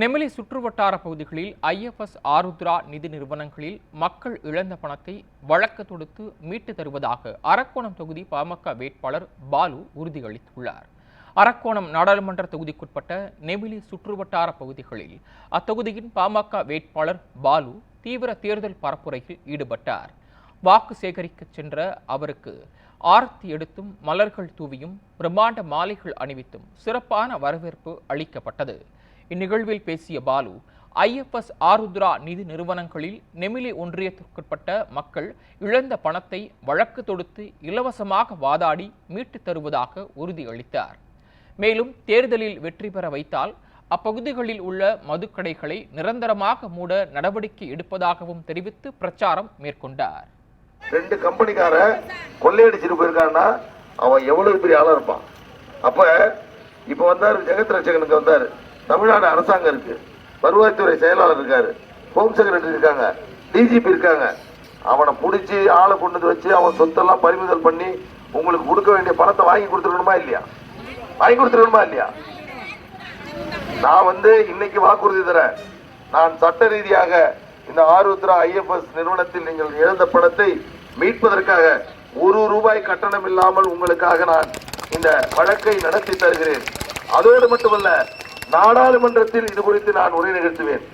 நெமிலி சுற்றுவட்டார பகுதிகளில் ஐஎஃப்எஸ் ஆருத்ரா நிதி நிறுவனங்களில் மக்கள் இழந்த பணத்தை வழக்கு தொடுத்து மீட்டு தருவதாக அரக்கோணம் தொகுதி பாமக வேட்பாளர் பாலு உறுதியளித்துள்ளார். அரக்கோணம் நாடாளுமன்ற தொகுதிக்குட்பட்ட நெமிலி சுற்றுவட்டார பகுதிகளில் அத்தொகுதியின் பாமக வேட்பாளர் பாலு தீவிர தேர்தல் பரப்புரையில் ஈடுபட்டார். வாக்கு சேகரிக்க சென்ற அவருக்கு ஆரத்தி எடுத்தும் மலர்கள் தூவியும் பிரம்மாண்ட மாலைகள் அணிவித்தும் சிறப்பான வரவேற்பு அளிக்கப்பட்டது. இந்நிகழ்வில் பேசிய பாலு ஐஎஃப்எஸ் ஆருத்ரா நிதி நிறுவனங்களில் நெமிலி ஒன்றியத்திற்குட்பட்ட மக்கள் இழந்த பணத்தை வழக்கு தொடுத்து இலவசமாக வாதாடி மீட்டுத் தருவதாக உறுதியளித்தார். மேலும் தேர்தலில் வெற்றி பெற வைத்தால் அப்பகுதிகளில் உள்ள மதுக்கடைகளை நிரந்தரமாக மூட நடவடிக்கை எடுப்பதாகவும் தெரிவித்து பிரச்சாரம் மேற்கொண்டார். ரெண்டு கம்பெனிக்கார கொள்ளையடிச்சிட்டு போயிருக்கான்னா அவன் எவ்வளவு பெரிய ஆளா இருப்பான். அப்ப இப்ப வந்தாரு ஜெகத் ரட்சகனுக்கு வந்தாரு. தமிழ்நாடு அரசாங்கம் இருக்கு. வருவாய்த்துறை செயலாளர் இருக்காரு. ஹோம் செக்ரட்டரி இருக்காங்க. டிஜிபி இருக்காங்க. அவனை பிடிச்சி ஆளை கொண்டு வந்து வச்சு அவன் சொத்தெல்லாம் பறிமுதல் பண்ணி உங்களுக்கு கொடுக்க வேண்டிய பணத்தை வாங்கி கொடுத்துருக்கணுமா இல்லையா? வாங்கி கொடுத்துருக்கணுமா இல்லையா? நான் வந்து இன்னைக்கு வாக்குறுதி தரேன். நான் சட்ட ரீதியாக இந்த ஆருத்ரா ஐஎஃப்எஸ் நிறுவனத்தில் நீங்கள் இழந்த பணத்தை மீட்பதற்காக ஒரு ரூபாய் கட்டணம் இல்லாமல் உங்களுக்காக நான் இந்த வழக்கை நடத்தி தருகிறேன். அதோடு மட்டுமல்ல நாடாளுமன்றத்தில் இது குறித்து நான் உரை நிகழ்த்துவேன்.